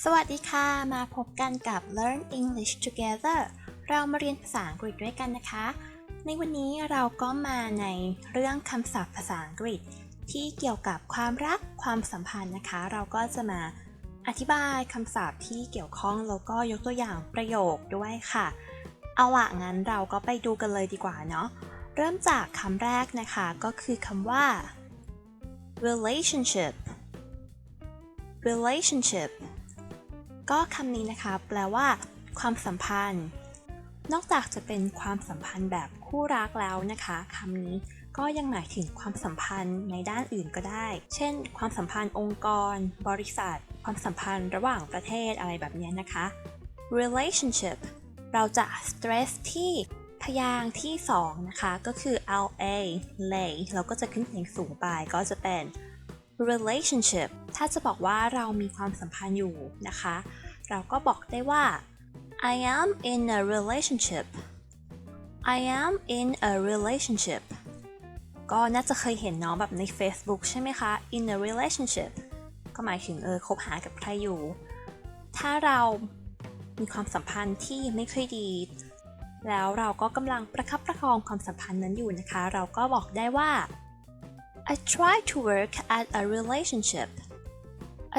สวัสดีค่ะ มาพบกันกับ Learn English Together เรามาเรียนภาษาอังกฤษด้วยกันนะคะ ในวันนี้เราก็มาในเรื่องคำศัพท์ภาษาอังกฤษ ที่เกี่ยวกับความรักความสัมพันธ์นะคะ เราก็จะมาอธิบายคำศัพท์ที่เกี่ยวข้องแล้วก็ยกตัวอย่างประโยคด้วยค่ะ เอาละงั้นเราก็ไปดูกันเลยดีกว่าเนาะ เริ่มจากคำแรกนะคะก็คือคำว่า relationship relationship ก็คำนี้นะคะ แปลว่า ความสัมพันธ์ นอกจากจะเป็นความสัมพันธ์แบบคู่รักแล้วนะคะคำนี้ก็ยังหมายถึงความสัมพันธ์ในด้านอื่นก็ได้ เช่น ความสัมพันธ์องค์กร บริษัท ความสัมพันธ์ระหว่างประเทศอะไรแบบนี้นะคะ relationship เราจะ stress ที่พยางค์ที่สองนะคะ ก็คือ la lay เราก็จะขึ้นเสียงสูงไปก็จะเป็น relationship ถ้าจะบอกว่าเรามีความสัมพันธ์อยู่นะคะ เราก็บอกได้ว่า I am in a relationship I am in a relationship ก็น่าจะเคยเห็นน้องแบบใน Facebook ใช่ไหมคะ in a relationship ก็หมายถึงเออคบหากับใครอยู่ ถ้าเรามีความสัมพันธ์ที่ไม่ค่อยดี แล้วเราก็กำลังประคับประคองความสัมพันธ์นั้นอยู่นะคะ เราก็บอกได้ว่า I try to work at a relationship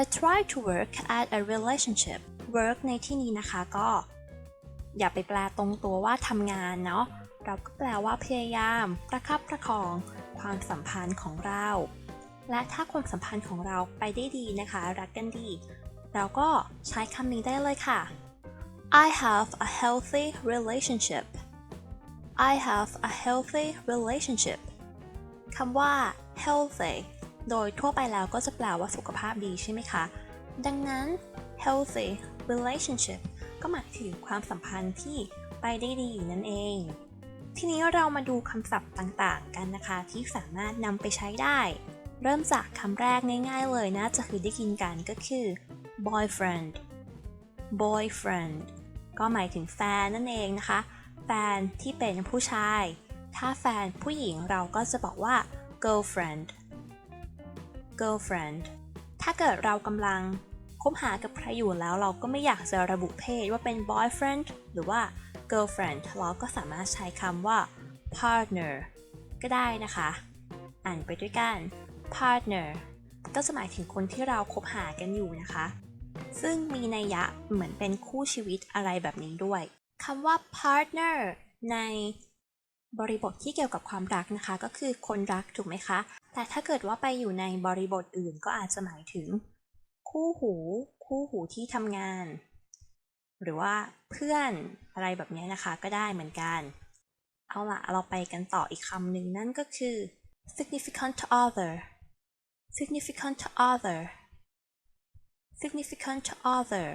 I try to work at a relationship work ในที่นี้นะคะก็ อย่าไปแปลตรงตัวว่าทำงานเนาะเราก็แปลว่าพยายามประคับประคองความสัมพันธ์ของเรา และถ้าความสัมพันธ์ของเราไปได้ดีนะคะ รักกันดี เราก็ใช้คำนี้ได้เลยค่ะ I have a healthy relationship I have a healthy relationship คำว่า healthy โดยทั่วไปแล้วก็จะแปลว่าสุขภาพดีใช่ไหมคะ ดังนั้น healthy relationship ก็หมายถึงความสัมพันธ์ที่ไปได้ดีนั่นเอง ทีนี้เรามาดูคำศัพท์ต่างๆ กันนะคะที่สามารถนำไปใช้ได้ เริ่มจากคำแรกง่ายๆเลยนะ จะเคยได้ยินกันก็คือ boyfriend boyfriend ก็หมายถึงแฟนนั่นเองนะคะ แฟนที่เป็นผู้ชาย ถ้าแฟนผู้หญิงเราก็จะบอกว่า girlfriend girlfriend ถ้าเกิดเรากำลังคบหากับใครอยู่แล้วเราก็ไม่อยากจะระบุเพศว่าเป็น boyfriend หรือว่า girlfriend เราก็สามารถใช้คำว่า partner ก็ได้นะคะ อ่านไปด้วยกัน partner ก็จะหมายถึงคนที่เราคบหากันอยู่นะคะ ซึ่งมีนัยยะเหมือนเป็นคู่ชีวิตอะไรแบบนี้ด้วยคำว่า partner ในบริบทที่เกี่ยวกับความรักนะคะ ก็คือคนรักถูกไหมคะ แต่ถ้าเกิดว่าไปอยู่ในบริบทอื่นก็อาจจะหมายถึง คู่หู คู่หูที่ทำงาน หรือว่าเพื่อนอะไรแบบนี้นะคะก็ได้เหมือนกัน เอาล่ะเราไปกันต่ออีกคำหนึ่งนั่นก็คือ significant other significant other significant other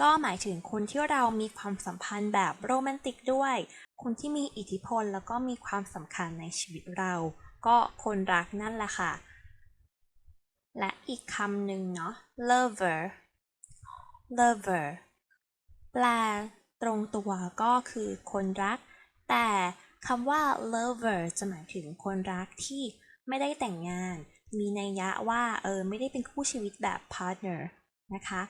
ก็หมายถึงคนที่เรามีความสัมพันธ์แบบโรแมนติกด้วย คนที่มีอิทธิพลแล้วก็มีความสำคัญในชีวิตเรา ก็คนรักนั่นแหละค่ะ และอีกคำหนึ่งเนาะ lover lover แปลตรงตัวก็คือคนรัก แต่คำว่า lover จะหมายถึงคนรักที่ไม่ได้แต่งงาน มีนัยยะว่าเออไม่ได้เป็นคู่ชีวิตแบบ partner นะคะ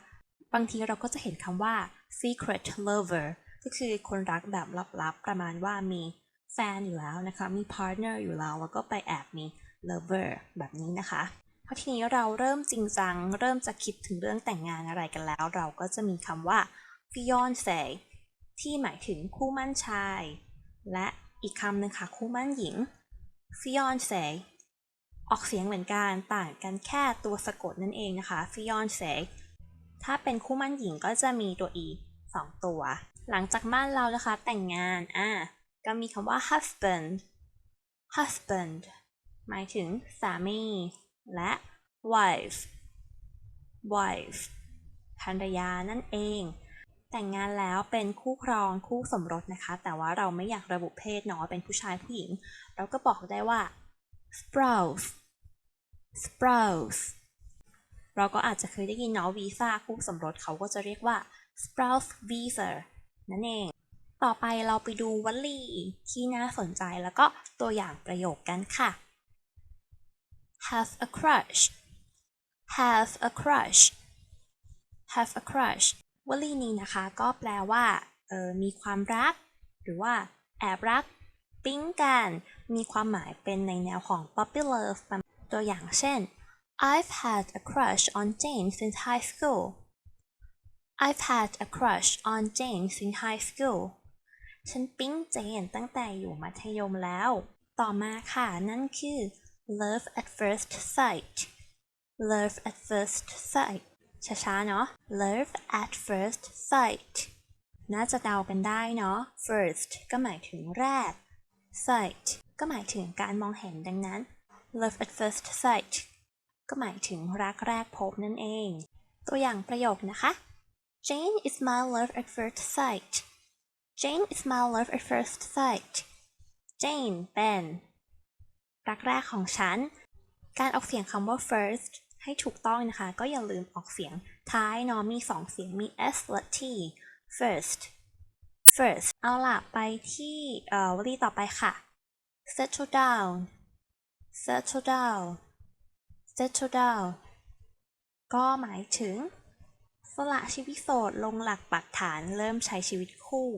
บางทีเราก็จะเห็นคำว่า secret lover ก็คือคนรักแบบลับๆ ประมาณว่ามี แฟนอยู่แล้วนะคะ มี partner อยู่แล้ว แล้วก็ไปแอบมี lover แบบนี้นะคะพอทีนี้เราเริ่มจริงจัง เริ่มจะคิดถึงเรื่องแต่งงานอะไรกันแล้ว เราก็จะมีคำว่า fiance ที่หมายถึงคู่มั่นชาย และอีกคำหนึ่งค่ะ คู่มั่นหญิง fiance ออกเสียงเหมือนกัน ต่างกันแค่ตัวสะกดนั่นเองนะคะ fiance ถ้าเป็นคู่มั่นหญิงก็จะมีตัว e สองตัว หลังจากบ้านเรานะคะแต่งงาน อะ ก็มีคำว่า husband husband หมายถึงสามี และ wife wife ภรรยานั่นเอง แต่งงานแล้วเป็นคู่ครองคู่สมรสนะคะ แต่ว่าเราไม่อยากระบุเพศเนาะเป็นผู้ชายผู้หญิง เราก็บอกได้ว่า spouse spouse เราก็อาจจะเคยได้ยินเนาะวีซ่าคู่สมรสเขาก็จะเรียกว่า spouse visa นั่นเอง ต่อไปเราไปดูวลีที่น่าสนใจแล้วก็ตัวอย่างประโยคกันค่ะ have a crush have a crush have a crush วลีนี้นะคะก็แปลว่าออมีความรัก หรือว่าแอบรัก ปิ๊งกัน มีความหมายเป็นในแนวของ puppy love ตัวอย่างเช่น I've had a crush on Jane since high school I've had a crush on Jane since high school ฉันปิ๊งเจนตั้งแต่อยู่มัธยมแล้ว ต่อมาค่ะ นั่นคือ love at first sight love at first sight ช้าๆ เนาะ love at first sight น่าจะเดากันได้เนาะ first ก็หมายถึงแรก sight ก็หมายถึงการมองเห็นดังนั้น love at first sight ก็หมายถึงรักแรกพบนั่นเอง ตัวอย่างประโยคนะคะ Jane is my love at first sight Jane is my love at first sight Jane เป็นรักแรกของฉัน การออกเสียงคำว่า first ให้ถูกต้องนะคะ ก็อย่าลืมออกเสียงท้ายเนาะมีสองเสียงมี s และ t first first เอาล่ะ ไปที่วลีต่อไปค่ะ settle down settle down settle down ก็หมายถึง สละชีวิตโสดลงหลักปักฐานเริ่มใช้ชีวิตคู่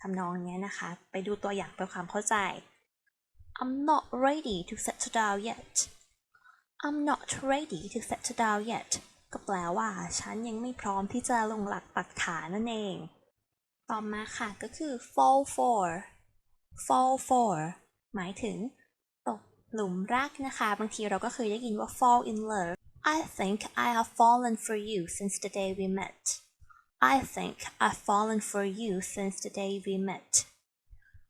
ทำนองนี้นะคะ ไปดูตัวอย่างเพื่อความเข้าใจ I'm not ready to settle down yet I'm not ready to settle down yet ก็แปลว่าฉันยังไม่พร้อมที่จะลงหลักปักฐานนั่นเอง ต่อมาค่ะก็คือ fall for fall for หมายถึง ตกหลุมรักนะคะ บางทีเราก็เคยได้ยินว่า fall in love I think I have fallen for you since the day we met I think I've fallen for you since the day we met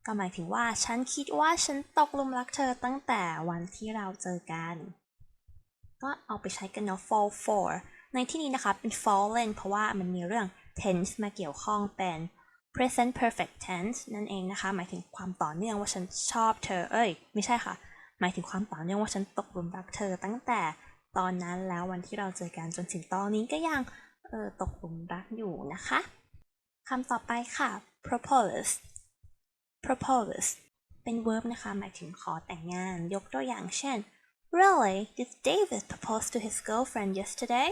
ก็หมายถึงว่าฉันคิดว่าฉันตกหลุมรักเธอตั้งแต่วันที่เราเจอกัน ก็เอาไปใช้กันเนาะ fall for ในที่นี้นะคะเป็น fallen เพราะว่ามันมีเรื่อง tense มาเกี่ยวข้องเป็น present perfect tense นั่นเองนะคะ หมายถึงความต่อเนื่องว่าฉันชอบเธอ เอ้ย ไม่ใช่ค่ะ หมายถึงความต่อเนื่องว่าฉันตกหลุมรักเธอตั้งแต่ตอนนั้นแล้ววันที่เราเจอกันจนถึงตอนนี้ก็ยัง เออตกหลุมรักอยู่นะคะคำต่อไปค่ะ propose propose เป็น verb นะคะ หมายถึงขอแต่งงาน ยกตัวอย่างเช่น Really did David propose to his girlfriend yesterday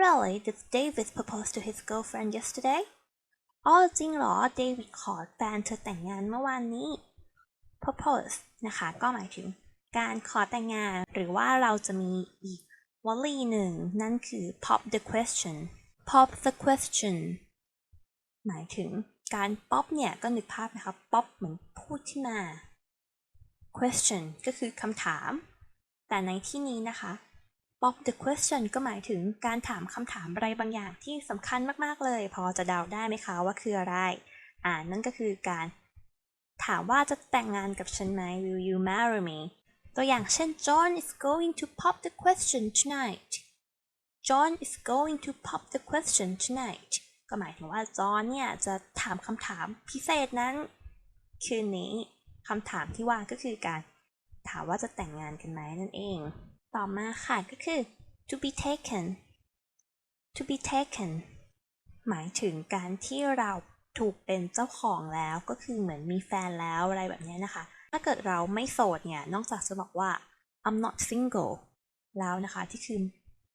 Really did David propose to his girlfriend yesterday อ๋อจริงเหรอ เดวิดขอแฟนเธอแต่งงานเมื่อวานนี้ propose นะคะ ก็หมายถึงการขอแต่งงานหรือว่าเราจะมีอีก วลีหนึ่งนั่นคือ pop the question pop the question หมายถึงการ pop เนี่ยก็นึกภาพนะคะ pop เหมือนพูดขึ้นมา question ก็คือคำถาม แต่ในที่นี้นะคะ pop the question ก็หมายถึงการถามคำถามอะไรบางอย่างที่สำคัญมากๆเลย พอจะเดาได้ไหมคะว่าคืออะไร อ่านั่นก็คือการถามว่าจะแต่งงานกับฉันไหม Will you marry me ตัวอย่างเช่น John is going to pop the question tonight John is going to pop the question tonight ก็หมายถึงว่าจอห์นเนี่ยจะถามคำถามพิเศษนั้น คืนนี้คำถามที่ว่าก็คือการถามว่าจะแต่งงานกันไหมนั่นเอง ต่อมาค่ะก็คือ to be taken to be taken หมายถึงการที่เราถูกเป็นเจ้าของแล้วก็คือเหมือนมีแฟนแล้วอะไรแบบนี้นะคะ ถ้าเกิดเราไม่โสดเนี่ย นอกจากจะบอกว่า I'm not single แล้วนะคะที่คือ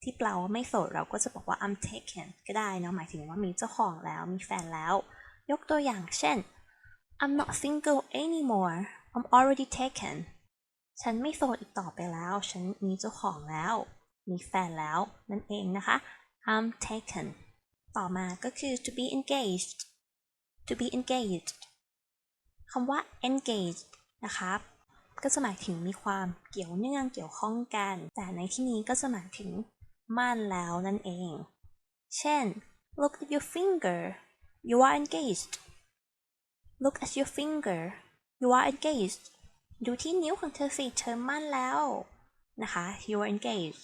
ที่แปลว่าไม่โสดเราก็จะบอกว่า I'm taken ก็ได้เนาะหมายถึงว่ามีเจ้าของแล้วมีแฟนแล้ว ยกตัวอย่างเช่น I'm not single anymore I'm already taken ฉันไม่โสดอีกต่อไปแล้ว ฉันมีเจ้าของแล้ว มีแฟนแล้ว นั่นเองนะคะ I'm taken ต่อมาก็คือ to be engaged to be engaged คำว่า engaged นะคะก็จะหมายถึงมีความเกี่ยวเนื่องเกี่ยวข้องกัน แต่ในที่นี้ก็จะหมายถึงมั่นแล้วนั่นเอง เช่น look at your finger you are engaged look at your finger you are engaged ดูที่นิ้วของเธอสิเธอมั่นแล้วนะคะ you are engaged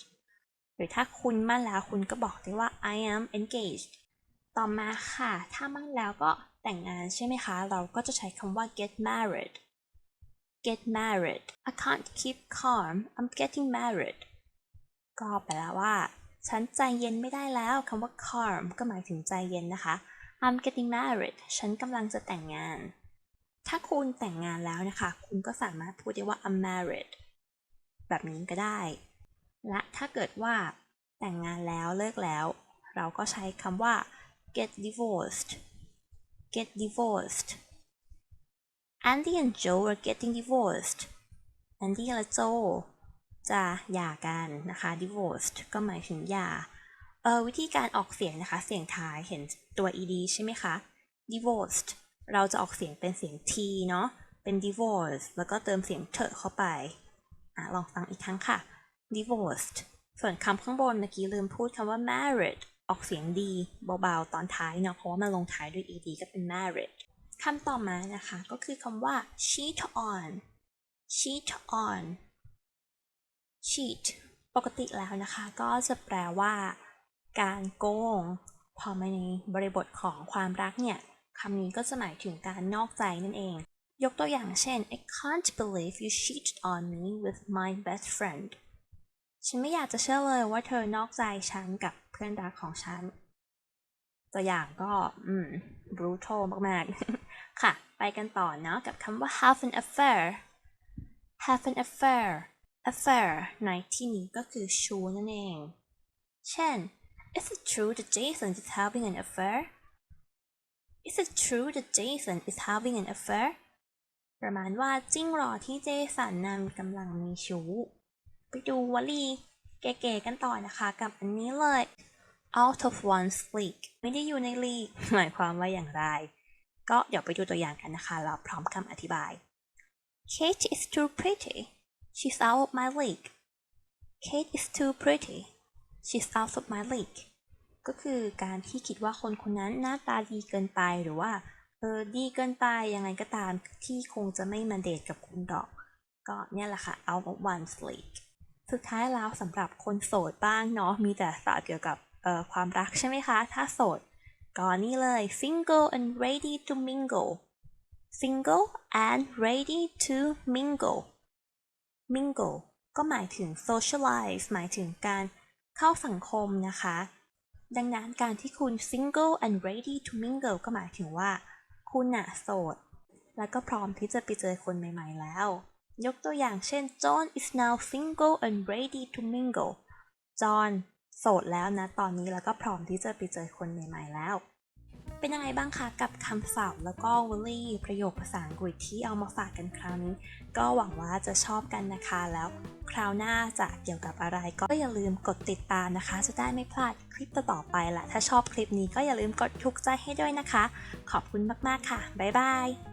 หรือถ้าคุณมั่นแล้วคุณก็บอกได้ว่า I am engaged ต่อมาค่ะ ถ้ามั่นแล้วก็แต่งงานใช่ไหมคะ เราก็จะใช้คำว่า get married get married I can't keep calm I'm getting married ก็แปลว่า ฉันใจเย็นไม่ได้แล้วคำว่า calm ก็หมายถึงใจเย็นนะคะ I'm getting married ฉันกำลังจะแต่งงาน ถ้าคุณแต่งงานแล้วนะคะ คุณก็สามารถพูดได้ว่า I'm married แบบนี้ก็ได้ และถ้าเกิดว่าแต่งงานแล้วเลิกแล้ว เราก็ใช้คำว่า get divorced get divorced Andy and Joe are getting divorced Andy และ Joe จะหย่ากันนะคะ divorced ก็หมายถึงหย่าเออวิธีการออกเสียงนะคะ เสียงท้ายเห็นตัว ed ใช่ไหมคะ divorced เราจะออกเสียงเป็นเสียง t เนาะเป็น divorce แล้วก็เติมเสียงเถอะเข้าไปอะลองฟังอีกครั้งค่ะ divorced ส่วนคำข้างบนเมื่อกี้ลืมพูดคำว่า married ออกเสียงดีเบาๆ ตอนท้ายเนาะเพราะว่ามันลงท้ายด้วย ed ก็เป็น married คำต่อมานะคะก็คือคำว่า cheat on cheat on cheat ปกติแล้วนะคะก็จะแปลว่าการโกง พอมาในบริบทของความรักเนี่ยคำนี้ก็จะหมายถึงการนอกใจนั่นเอง ยกตัวอย่างเช่น I can't believe you cheated on me with my best friend ฉันไม่อยากจะเชื่อเลยว่าเธอนอกใจฉันกับเพื่อนรักของฉัน ตัวอย่างก็ อืม brutal มากๆ ค่ะ ไปกันต่อเนาะกับคำว่า have an affair have an affair affair ในที่นี้ก็คือชู้นั่นเอง เช่น Is it true that Jason is having an affair? Is it true that Jason is having an affair? ประมาณว่าจริงหรอที่เจสันนั้นกำลังมีชู้ ไปดูวลีเก๋ๆกันต่อนะคะกับอันนี้เลย out of one's league ไม่ได้อยู่ในลีก หมายความว่าอย่างไร ก็เดี๋ยวไปดูตัวอย่างกันนะคะแล้วพร้อมคำอธิบาย Kate is too pretty she's out of my league Kate is too pretty she's out of my league ก็คือการที่คิดว่าคนคนนั้นหน้าตาดีเกินไปหรือว่าเออดีเกินไปยังไงก็ตามที่คงจะไม่มาเดทกับคุณดอก ก็เนี่ยแหละค่ะ out of one's league สุดท้ายแล้วสำหรับคนโสดบ้างเนาะมีแต่สาวเกี่ยวกับความรักใช่ไหมคะ ถ้าโสด ก็นี่เลย single and ready to mingle single and ready to mingle mingle ก็หมายถึง socialize หมายถึงการเข้าสังคมนะคะ ดังนั้นการที่คุณ single and ready to mingle ก็หมายถึงว่า คุณน่ะโสด แล้วก็พร้อมที่จะไปเจอคนใหม่ ๆ แล้ว ยกตัวอย่างเช่น John is now single and ready to mingle John โสดแล้วนะตอนนี้แล้วก็พร้อมที่จะไปเจอคนใหม่ๆแล้ว เป็นยังไงบ้างคะกับคำศัพท์แล้วก็วลีประโยคภาษาอังกฤษที่เอามาฝากกันคราวนี้ ก็หวังว่าจะชอบกันนะคะแล้ว คราวหน้าจะเกี่ยวกับอะไรก็อย่าลืมกดติดตามนะคะ จะได้ไม่พลาดคลิปต่อไปและถ้าชอบคลิปนี้ก็อย่าลืมกดถูกใจให้ด้วยนะคะ ขอบคุณมากๆค่ะบ๊ายบาย